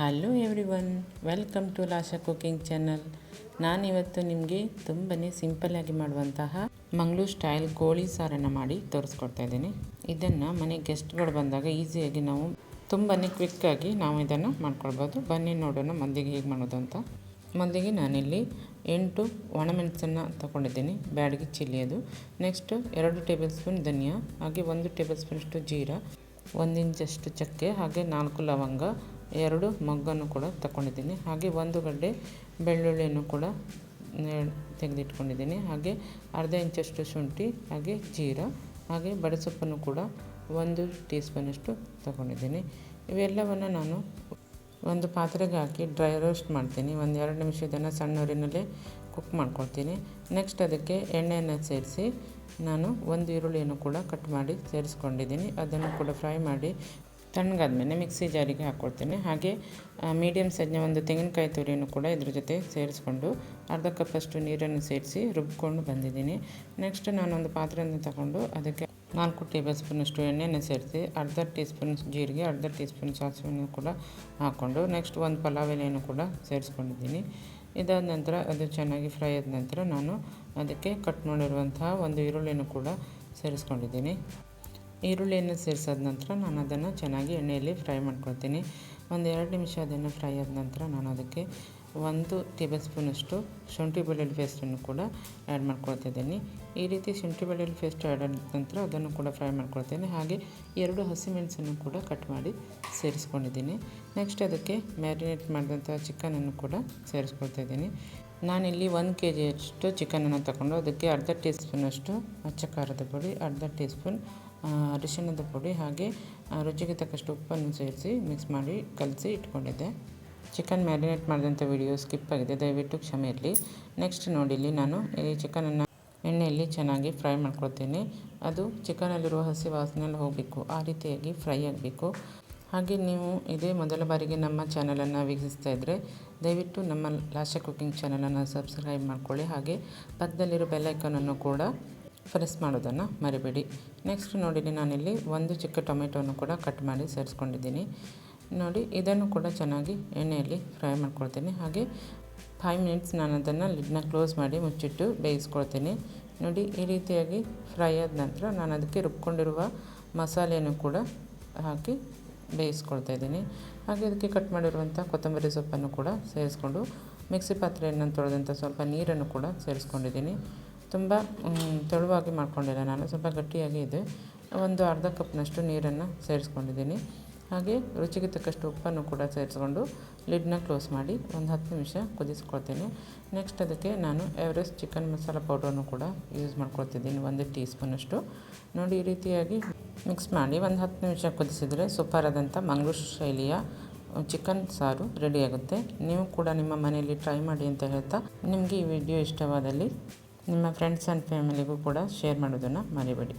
Hello everyone welcome to Lasha cooking channel ನಾನಿವತ್ತು ನಿಮಗೆ ತುಂಬಾ ಸಿಂಪಲ್ಲಾಗಿ ಮಾಡುವಂತಹ ಮಂಗಳೂರು ಸ್ಟೈಲ್ ಕೋಳಿ ಸಾರನ್ನು ಮಾಡಿ ತೋರಿಸ್ಕೊಡ್ತಾ ಇದ್ದೀನಿ. ಇದನ್ನು ಮನೆ ಗೆಸ್ಟ್ಗಳು ಬಂದಾಗ ಈಸಿಯಾಗಿ ನಾವು ತುಂಬಾ ಕ್ವಿಕ್ಕಾಗಿ ನಾವು ಇದನ್ನು ಮಾಡ್ಕೊಳ್ಬೋದು. ಬನ್ನಿ ನೋಡೋಣ ಮಂದಿಗೆ ಹೇಗೆ ಮಾಡೋದು ಅಂತ. ಮೊದಲಿಗೆ ನಾನಿಲ್ಲಿ ಎಂಟು ಒಣಮೆಣಸನ್ನು ತಗೊಂಡಿದ್ದೀನಿ. ಬ್ಯಾಡಗಿ ಚಿಲ್ಲಿ ಅದು. ನೆಕ್ಸ್ಟು ಎರಡು ಟೇಬಲ್ ಸ್ಪೂನ್ ಧನಿಯಾ, ಹಾಗೆ ಒಂದು ಟೇಬಲ್ ಸ್ಪೂನಷ್ಟು ಜೀರಾ, ಒಂದು ಇಂಚಷ್ಟು ಚಕ್ಕೆ, ಹಾಗೆ ನಾಲ್ಕು ಲವಂಗ ಎರಡು ಮೊಗ್ಗನ್ನು ಕೂಡ ತಗೊಂಡಿದ್ದೀನಿ ಹಾಗೆ ಒಂದು ಗಡ್ಡೆ ಬೆಳ್ಳುಳ್ಳಿಯನ್ನು ಕೂಡ ತೆಗೆದಿಟ್ಕೊಂಡಿದ್ದೀನಿ. ಹಾಗೆ ಅರ್ಧ ಇಂಚಷ್ಟು ಶುಂಠಿ, ಹಾಗೆ ಜೀರ, ಹಾಗೆ ಬಡಸೊಪ್ಪನ್ನು ಕೂಡ ಒಂದು ಟೀ ಸ್ಪೂನಷ್ಟು ತಗೊಂಡಿದ್ದೀನಿ ಇವೆಲ್ಲವನ್ನು ನಾನು ಒಂದು ಪಾತ್ರೆಗೆ ಹಾಕಿ ಡ್ರೈ ರೋಸ್ಟ್ ಮಾಡ್ತೀನಿ. ಒಂದು ಎರಡು ನಿಮಿಷ ಇದನ್ನು ಸಣ್ಣ ಊರಿನಲ್ಲೇ ಕುಕ್ ಮಾಡ್ಕೊಳ್ತೀನಿ. ನೆಕ್ಸ್ಟ್ ಅದಕ್ಕೆ ಎಣ್ಣೆಯನ್ನು ಸೇರಿಸಿ ನಾನು ಒಂದು ಈರುಳ್ಳಿಯನ್ನು ಕೂಡ ಕಟ್ ಮಾಡಿ ಸೇರಿಸ್ಕೊಂಡಿದ್ದೀನಿ. ಅದನ್ನು ಕೂಡ ಫ್ರೈ ಮಾಡಿ ತಣ್ಣಗಾದ್ಮೇಲೆ ಮಿಕ್ಸಿ ಜಾರಿಗೆ ಹಾಕ್ಕೊಳ್ತೇನೆ. ಹಾಗೆ ಮೀಡಿಯಮ್ ಸೈಜ್ನ ಒಂದು ತೆಂಗಿನಕಾಯಿ ತುರಿಯನ್ನು ಕೂಡ ಇದ್ರ ಜೊತೆ ಸೇರಿಸ್ಕೊಂಡು ಅರ್ಧ ಕಪ್ಪಷ್ಟು ನೀರನ್ನು ಸೇರಿಸಿ ರುಬ್ಕೊಂಡು ಬಂದಿದ್ದೀನಿ. ನೆಕ್ಸ್ಟ್ ನಾನೊಂದು ಪಾತ್ರೆಯನ್ನು ತಗೊಂಡು ಅದಕ್ಕೆ ನಾಲ್ಕು ಟೇಬಲ್ ಸ್ಪೂನಷ್ಟು ಎಣ್ಣೆಯನ್ನು ಸೇರಿಸಿ ಅರ್ಧ ಟೀ ಸ್ಪೂನ್ ಜೀರಿಗೆ, ಅರ್ಧ ಟೀ ಸ್ಪೂನ್ ಸಾಸಿವೆಯನ್ನು ಕೂಡ ಹಾಕ್ಕೊಂಡು ನೆಕ್ಸ್ಟ್ ಒಂದು ಪಲಾವ್ ಎಲೆಯನ್ನು ಕೂಡ ಸೇರಿಸ್ಕೊಂಡಿದ್ದೀನಿ. ಇದಾದ ನಂತರ ಅದು ಚೆನ್ನಾಗಿ ಫ್ರೈ ಆದ ನಂತರ ನಾನು ಅದಕ್ಕೆ ಕಟ್ ಮಾಡಿರುವಂತಹ ಒಂದು ಈರುಳ್ಳಿಯನ್ನು ಕೂಡ ಸೇರಿಸ್ಕೊಂಡಿದ್ದೀನಿ. ಈರುಳ್ಳಿಯನ್ನು ಸೇರಿಸಾದ ನಂತರ ನಾನು ಅದನ್ನು ಚೆನ್ನಾಗಿ ಎಣ್ಣೆಯಲ್ಲಿ ಫ್ರೈ ಮಾಡ್ಕೊಳ್ತೀನಿ. ಒಂದು ಎರಡು ನಿಮಿಷ ಅದನ್ನು ಫ್ರೈ ಆದ ನಂತರ ನಾನು ಅದಕ್ಕೆ ಒಂದು ಟೇಬಲ್ ಸ್ಪೂನಷ್ಟು ಶುಂಠಿ ಬೆಳ್ಳುಳ್ಳಿ ಪೇಸ್ಟನ್ನು ಕೂಡ ಆ್ಯಡ್ ಮಾಡ್ಕೊಳ್ತಿದ್ದೀನಿ. ಈ ರೀತಿ ಶುಂಠಿ ಬೆಳ್ಳುಳ್ಳಿ ಪೇಸ್ಟ್ ಆ್ಯಡ್ ಆದ ನಂತರ ಅದನ್ನು ಕೂಡ ಫ್ರೈ ಮಾಡ್ಕೊಳ್ತೀನಿ. ಹಾಗೆ ಎರಡು ಹಸಿಮೆಣಸನ್ನು ಕೂಡ ಕಟ್ ಮಾಡಿ ಸೇರಿಸ್ಕೊಂಡಿದ್ದೀನಿ. ನೆಕ್ಸ್ಟ್ ಅದಕ್ಕೆ ಮ್ಯಾರಿನೇಟ್ ಮಾಡಿದಂಥ ಚಿಕನನ್ನು ಕೂಡ ಸೇರಿಸ್ಕೊಳ್ತಾ ಇದ್ದೀನಿ ನಾನಿಲ್ಲಿ ಒಂದು ಕೆ ಜಿಯಷ್ಟು ಚಿಕನನ್ನು ತಗೊಂಡು ಅದಕ್ಕೆ ಅರ್ಧ ಟೀ ಸ್ಪೂನಷ್ಟು ಅಚ್ಚ ಖಾರದ ಪುಡಿ, ಅರ್ಧ ಟೀ ಸ್ಪೂನ್ ಅರಿಶಿಣದ ಪುಡಿ ಹಾಗೆ ರುಚಿಗೆ ತಕ್ಕಷ್ಟು ಉಪ್ಪನ್ನು ಸೇರಿಸಿ ಮಿಕ್ಸ್ ಮಾಡಿ ಕಲಸಿ ಇಟ್ಕೊಂಡಿದ್ದೆ. ಚಿಕನ್ ಮ್ಯಾರಿನೇಟ್ ಮಾಡಿದಂಥ ವಿಡಿಯೋ ಸ್ಕಿಪ್ ಆಗಿದೆ. ದಯವಿಟ್ಟು ಕ್ಷಮೆ ಇರಲಿ. ನೆಕ್ಸ್ಟ್ ನೋಡಿ ಇಲ್ಲಿ ನಾನು ಈ ಚಿಕನನ್ನು ಎಣ್ಣೆಯಲ್ಲಿ ಚೆನ್ನಾಗಿ ಫ್ರೈ ಮಾಡ್ಕೊಳ್ತೀನಿ. ಅದು ಚಿಕನಲ್ಲಿರುವ ಹಸಿ ವಾಸನೆಲ್ಲ ಹೋಗಬೇಕು. ಆ ರೀತಿಯಾಗಿ ಫ್ರೈ ಆಗಬೇಕು. ಹಾಗೆ ನೀವು ಇದೇ ಮೊದಲ ಬಾರಿಗೆ ನಮ್ಮ ಚಾನಲನ್ನು ವೀಕ್ಷಿಸ್ತಾ ಇದ್ದರೆ ದಯವಿಟ್ಟು ನಮ್ಮ ಲಾಶ ಕುಕಿಂಗ್ ಚಾನಲನ್ನು ಸಬ್ಸ್ಕ್ರೈಬ್ ಮಾಡ್ಕೊಳ್ಳಿ. ಹಾಗೆ ಪಕ್ಕದಲ್ಲಿರೋ ಬೆಲ್ಲೈಕನನ್ನು ಕೂಡ ಪ್ರೆಸ್ ಮಾಡೋದನ್ನು ಮರಿಬೇಡಿ. ನೆಕ್ಸ್ಟ್ ನೋಡಿ ನಾನಿಲ್ಲಿ ಒಂದು ಚಿಕ್ಕ ಟೊಮೆಟೊವನ್ನು ಕೂಡ ಕಟ್ ಮಾಡಿ ಸೇರಿಸ್ಕೊಂಡಿದ್ದೀನಿ. ನೋಡಿ, ಇದನ್ನು ಕೂಡ ಚೆನ್ನಾಗಿ ಎಣ್ಣೆಯಲ್ಲಿ ಫ್ರೈ ಮಾಡ್ಕೊಳ್ತೀನಿ. ಹಾಗೆ ಫೈವ್ ಮಿನಿಟ್ಸ್ ನಾನು ಅದನ್ನು ಲಿಡ್ನ ಕ್ಲೋಸ್ ಮಾಡಿ ಮುಚ್ಚಿಟ್ಟು ಬೇಯಿಸ್ಕೊಳ್ತೀನಿ. ನೋಡಿ, ಈ ರೀತಿಯಾಗಿ ಫ್ರೈ ಆದ ನಂತರ ನಾನು ಅದಕ್ಕೆ ರುಬ್ಕೊಂಡಿರುವ ಮಸಾಲೆಯನ್ನು ಕೂಡ ಹಾಕಿ ಬೇಯಿಸ್ಕೊಳ್ತಾ ಇದ್ದೀನಿ. ಹಾಗೆ ಅದಕ್ಕೆ ಕಟ್ ಮಾಡಿರುವಂಥ ಕೊತ್ತಂಬರಿ ಸೊಪ್ಪನ್ನು ಕೂಡ ಸೇರಿಸ್ಕೊಂಡು, ಮಿಕ್ಸಿ ಪಾತ್ರೆಯನ್ನು ತೊಳೆದಂಥ ಸ್ವಲ್ಪ ನೀರನ್ನು ಕೂಡ ಸೇರಿಸ್ಕೊಂಡಿದ್ದೀನಿ. ತುಂಬ ತೆಳುವಾಗಿ ಮಾಡ್ಕೊಂಡಿಲ್ಲ ನಾನು. ಸ್ವಲ್ಪ ಗಟ್ಟಿಯಾಗಿ ಇದೆ. ಒಂದು ಅರ್ಧ ಕಪ್ನಷ್ಟು ನೀರನ್ನು ಸೇರಿಸ್ಕೊಂಡಿದ್ದೀನಿ. ಹಾಗೆ ರುಚಿಗೆ ತಕ್ಕಷ್ಟು ಉಪ್ಪನ್ನು ಕೂಡ ಸೇರಿಸ್ಕೊಂಡು ಲಿಡ್ನ ಕ್ಲೋಸ್ ಮಾಡಿ ಒಂದು ಹತ್ತು ನಿಮಿಷ ಕುದಿಸ್ಕೊಳ್ತೀನಿ. ನೆಕ್ಸ್ಟ್ ಅದಕ್ಕೆ ನಾನು ಎವರೆಸ್ಟ್ ಚಿಕನ್ ಮಸಾಲ ಪೌಡ್ರನ್ನು ಕೂಡ ಯೂಸ್ ಮಾಡ್ಕೊಳ್ತಿದ್ದೀನಿ, ಒಂದು ಟೀ ಸ್ಪೂನಷ್ಟು ನೋಡಿ, ಈ ರೀತಿಯಾಗಿ ಮಿಕ್ಸ್ ಮಾಡಿ ಒಂದು ಹತ್ತು ನಿಮಿಷ ಕುದಿಸಿದರೆ ಸೂಪರ್ ಆದಂಥ ಮಂಗ್ಳೂರು ಶೈಲಿಯ ಚಿಕನ್ ಸಾರು ರೆಡಿಯಾಗುತ್ತೆ ನೀವು ಕೂಡ ನಿಮ್ಮ ಮನೆಯಲ್ಲಿ ಟ್ರೈ ಮಾಡಿ ಅಂತ ಹೇಳ್ತಾ, ನಿಮಗೆ ಈ ವಿಡಿಯೋ ಇಷ್ಟವಾದಲ್ಲಿ ನಿಮ್ಮ ಫ್ರೆಂಡ್ಸ್ ಆ್ಯಂಡ್ ಫ್ಯಾಮಿಲಿಗೂ ಕೂಡ ಶೇರ್ ಮಾಡೋದನ್ನು ಮರಿಬೇಡಿ.